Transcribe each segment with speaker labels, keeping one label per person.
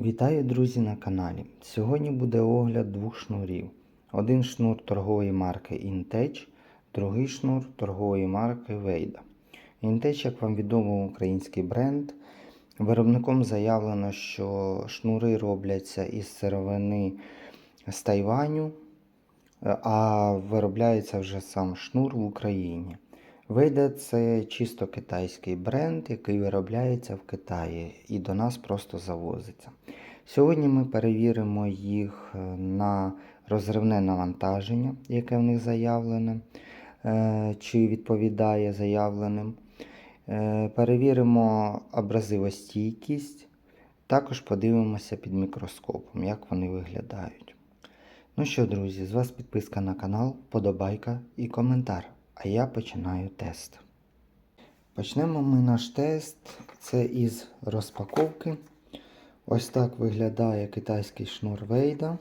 Speaker 1: Вітаю, друзі, на каналі. Сьогодні буде огляд двох шнурів. Один шнур торгової марки Intech, другий шнур торгової марки Veda. Intech, як вам відомо, український бренд. Виробником заявлено, що шнури робляться із сировини з Тайваню, а виробляється вже сам шнур в Україні. Вейда це чисто китайський бренд, який виробляється в Китаї і до нас просто завозиться. Сьогодні ми перевіримо їх е, на розривне навантаження, яке в них заявлене, е, чи відповідає заявленим. Е, Перевіримо абразивостійкість, також подивимося під мікроскопом, як вони виглядають. Ну що, друзі, з вас підписка на канал, подобайка і коментар. А я починаю тест. Почнемо ми наш тест. Це із розпаковки. Ось так виглядає китайський шнур Вейда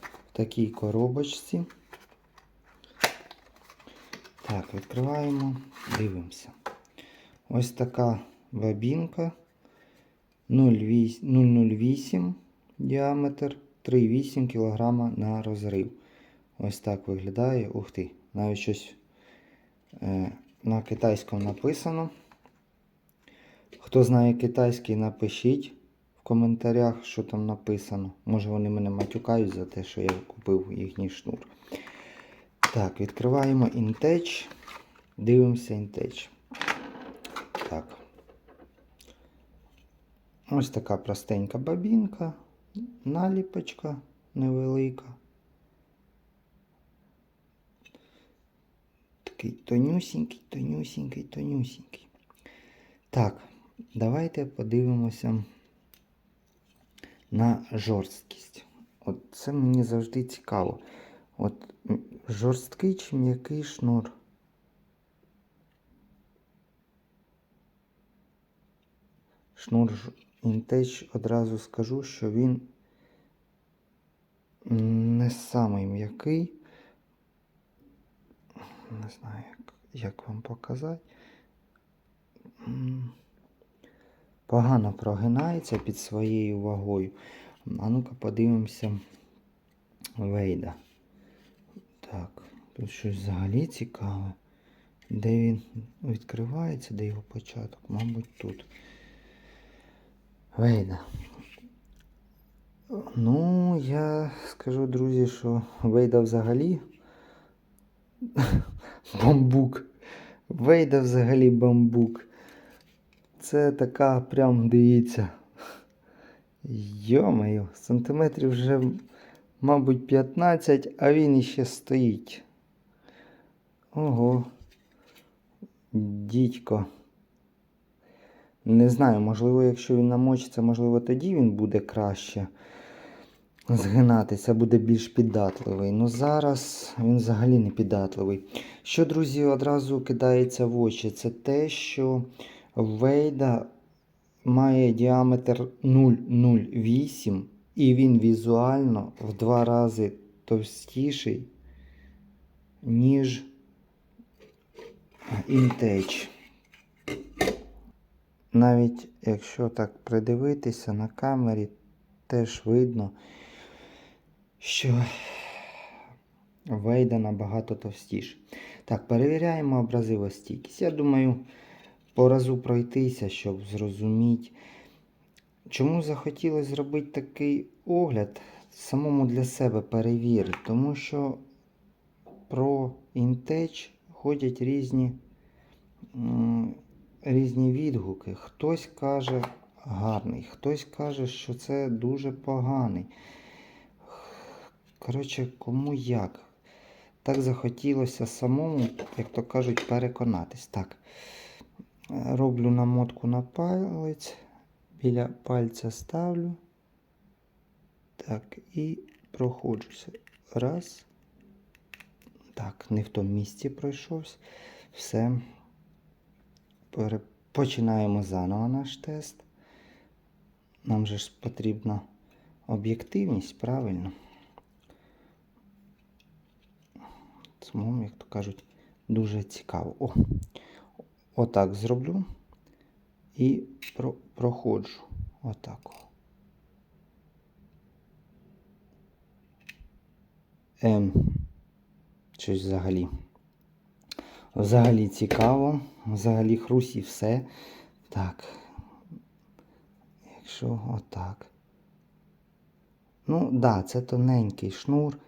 Speaker 1: в такій коробочці. Так, відкриваємо, дивимося. Ось така бабінка 0,08 діаметр, 3,8 кг на розрив. Ось так виглядає. Ух ти, навіть щось на китайському написано. Хто знає китайський, напишіть в коментарях, що там написано. Може вони мене матюкають за те, що я купив їхній шнур. Так, відкриваємо Intech. Дивимося Intech. Так. Ось така простенька бабінка, наліпочка невелика. Такий тонюсінький, тонюсінький, тонюсінький. Так, давайте подивимося на жорсткість. От це мені завжди цікаво. От жорсткий чи м'який шнур. Шнур Інтеч одразу скажу, що він не самий м'який. Не знаю, як, як вам показати. Погано прогинається під своєю вагою. А ну-ка подивимося Вейда. Так, тут щось взагалі цікаве. Де він відкривається, де його початок? Мабуть, тут. Вейда. Ну, я скажу, друзі, що Вейда взагалі бамбук. Вейда взагалі бамбук. Це така прям, дивіться. Йомаю, сантиметрів вже, мабуть, 15, а він іще стоїть. Ого. Дідько. Не знаю, можливо, якщо він намочиться, можливо, тоді він буде краще згинатися, буде більш піддатливий. Ну зараз він взагалі не піддатливий. Що, друзі, одразу кидається в очі, це те, що Вейда має діаметр 0,08 і він візуально в два рази товстіший, ніж Intech. Навіть якщо так придивитися на камері, теж видно, що Вейда набагато товстіше. Так, перевіряємо абразивостійкість. Я думаю, по разу пройтися, щоб зрозуміти, чому захотілося зробити такий огляд, самому для себе перевірити. Тому що про Intech ходять різні, різні відгуки. Хтось каже гарний, хтось каже, що це дуже поганий. Коротше, кому як. Так захотілося самому, як то кажуть, переконатись. Так. Роблю намотку на палець, біля пальця ставлю. Так, і проходжуся. Раз. Так, не в тому місці пройшовся. Все. Починаємо заново наш тест. Нам же ж потрібна об'єктивність, правильно? самому, як то кажуть, дуже цікаво. О, Отак зроблю і про, проходжу. Отак. Ем, щось взагалі. Взагалі цікаво, взагалі хрусі все. Так. Якщо отак. Ну, да, це тоненький шнур.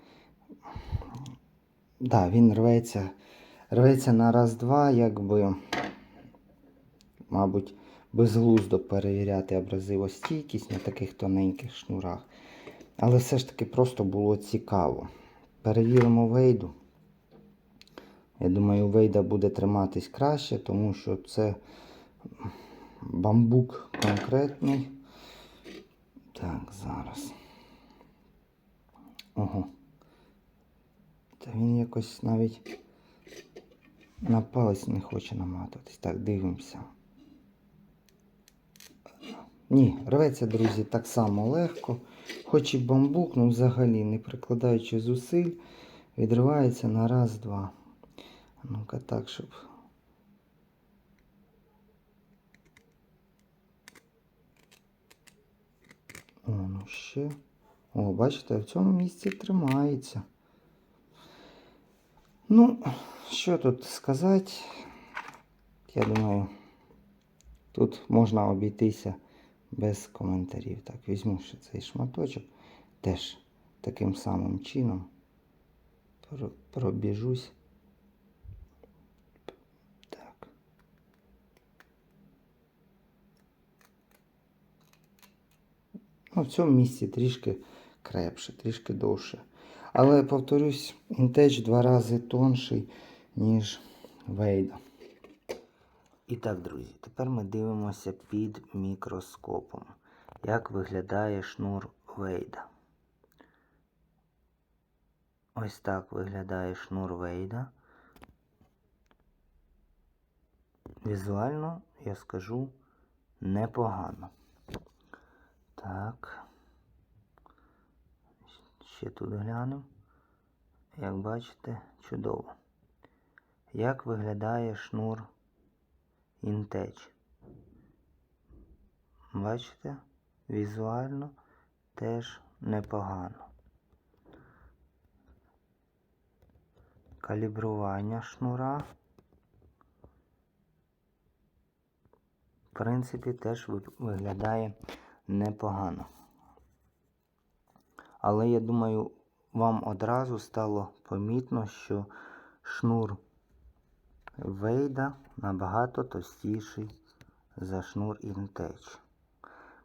Speaker 1: Да, він рветься. Рветься на раз-два, якби, мабуть, безглуздо перевіряти абразивостійкість на таких тоненьких шнурах. Але все ж таки просто було цікаво. Перевіримо вейду. Я думаю, вейда буде триматись краще, тому що це бамбук конкретний. Так, зараз. Ого. Та він якось навіть на палець не хоче наматуватись. Так, дивимося. Ні, рветься, друзі, так само легко. Хоч і бамбук, ну взагалі, не прикладаючи зусиль, відривається на раз-два. Ну-ка так, щоб. О, ну ще. О, бачите, в цьому місці тримається. Ну, що тут сказати? Я думаю, тут можна обійтися без коментарів. Так, візьму ще цей шматочок. Теж таким самим чином пробіжусь. Так. Ну, в цьому місці трішки крепше, трішки довше. Але повторюсь, інтеч два рази тонший, ніж Вейда. І так, друзі, тепер ми дивимося під мікроскопом, як виглядає шнур Вейда. Ось так виглядає шнур Вейда. Візуально, я скажу, непогано. Так. Ще тут глянемо. Як бачите, чудово. Як виглядає шнур Інтеч? Бачите? Візуально теж непогано. Калібрування шнура. В принципі, теж виглядає непогано. Але я думаю, вам одразу стало помітно, що шнур Вейда набагато товстіший за шнур Інтеч.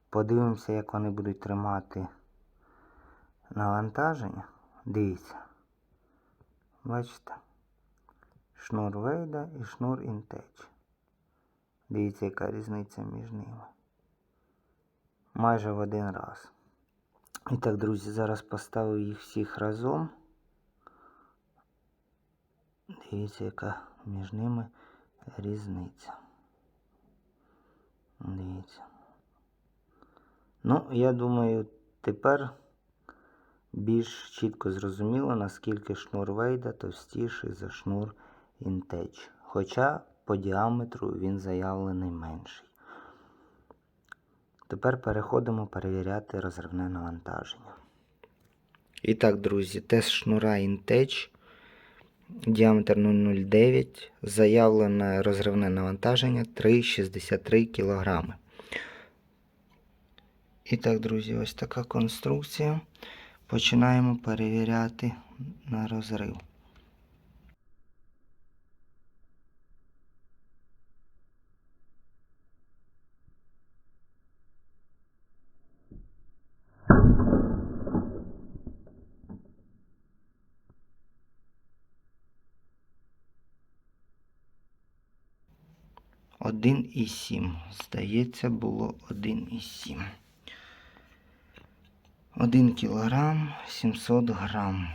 Speaker 1: Подивимося, як вони будуть тримати навантаження. Дивіться. Бачите? Шнур Вейда і шнур Інтеч. Дивіться, яка різниця між ними. Майже в один раз. І так, друзі, зараз поставив їх всіх разом. Дивіться, яка між ними різниця. Дивіться. Ну, я думаю, тепер більш чітко зрозуміло, наскільки шнур Вейда товстіший за шнур Інтеч. Хоча по діаметру він заявлений менший. Тепер переходимо перевіряти розривне навантаження. І так, друзі, тест шнура Intech, діаметр 0,09, заявлене розривне навантаження 3,63 кг. І так, друзі, ось така конструкція. Починаємо перевіряти на розрив. Один і сім. Здається, було один і сім. Один кілограм 700 грам.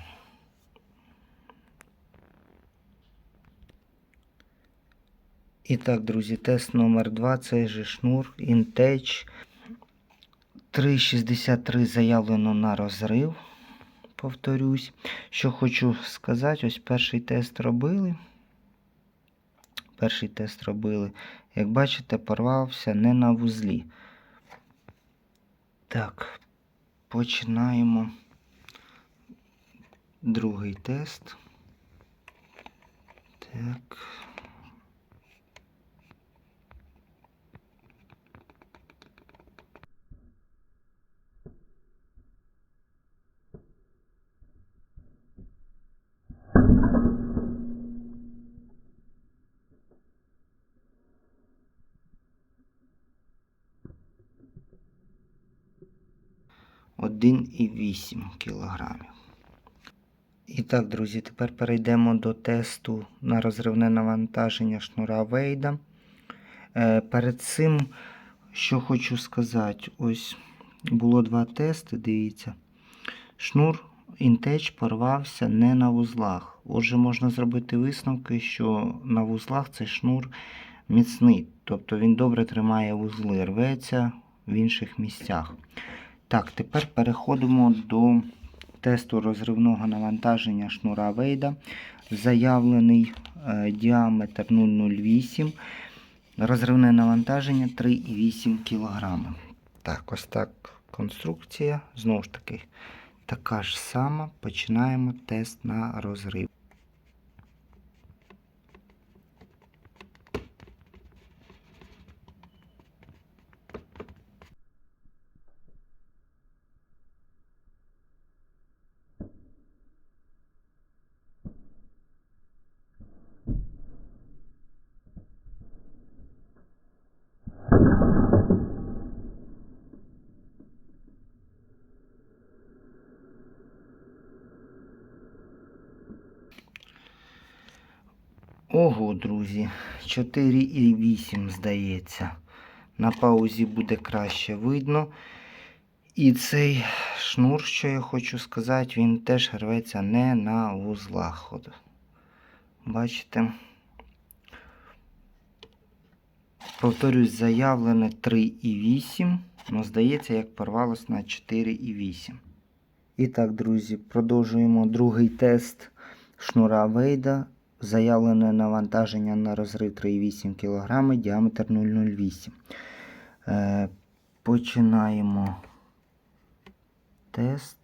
Speaker 1: І так, друзі, тест номер 2 цей же шнур Intech 3,63 заявлено на розрив. Повторюсь. Що хочу сказати, ось перший тест робили. Перший тест робили. Як бачите, порвався не на вузлі. Так, починаємо другий тест. Так. Один і вісім кілограмів. І так, друзі, тепер перейдемо до тесту на розривне навантаження шнура Вейда. Е, перед цим, що хочу сказати, ось було два тести, дивіться. Шнур інтеч порвався не на вузлах. Отже, можна зробити висновки, що на вузлах цей шнур міцний, тобто він добре тримає вузли, рветься в інших місцях. Так, тепер переходимо до тесту розривного навантаження шнура Вейда. Заявлений е, діаметр 0,08. Розривне навантаження 3,8 кг. Так, ось так конструкція. Знову ж таки, така ж сама. Починаємо тест на розрив. Ого, друзі, 4,8 здається. На паузі буде краще видно. І цей шнур, що я хочу сказати, він теж рветься не на вузлах. От. Бачите? Повторюсь, заявлене 3,8. Ну, здається, як порвалось на 4,8. І так, друзі, продовжуємо другий тест шнура Вейда. Заявлене навантаження на розрив 3,8 кг, діаметр 0,08. Е, починаємо тест.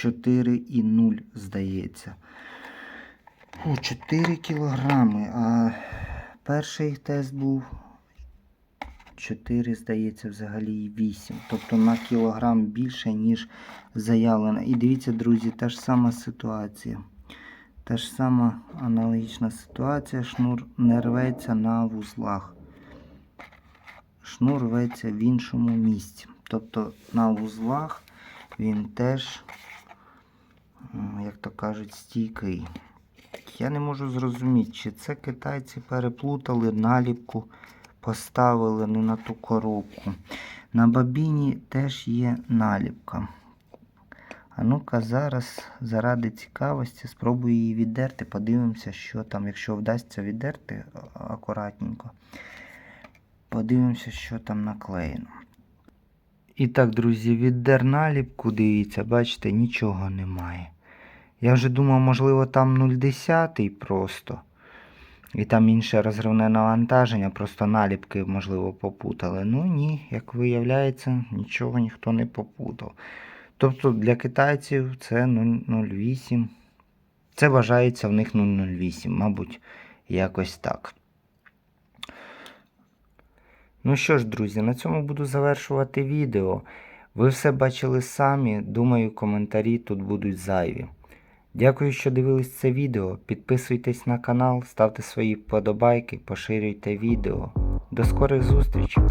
Speaker 1: Чотири і 0, здається. О, 4 кілограми. А перший тест був 4, здається, взагалі і 8. Тобто на кілограм більше, ніж заявлено. І дивіться, друзі, та ж сама ситуація. Та ж сама аналогічна ситуація. Шнур не рветься на вузлах. Шнур рветься в іншому місці. Тобто на вузлах він теж, як то кажуть, стійкий. Я не можу зрозуміти, чи це китайці переплутали наліпку, поставили не на ту коробку. На бабіні теж є наліпка. А ну-ка зараз, заради цікавості, спробую її віддерти. Подивимося, що там, якщо вдасться віддерти акуратненько. Подивимося, що там наклеєно. І так, друзі, віддер наліпку, дивіться, бачите, нічого немає. Я вже думав, можливо, там 0,10 просто. І там інше розривне навантаження, просто наліпки, можливо, попутали. Ну ні, як виявляється, нічого ніхто не попутав. Тобто для китайців це 0,08. Це вважається в них 0,08, мабуть, якось так. Ну що ж, друзі, на цьому буду завершувати відео. Ви все бачили самі. Думаю, коментарі тут будуть зайві. Дякую, що дивились це відео. Підписуйтесь на канал, ставте свої вподобайки, поширюйте відео. До скорих зустрічей!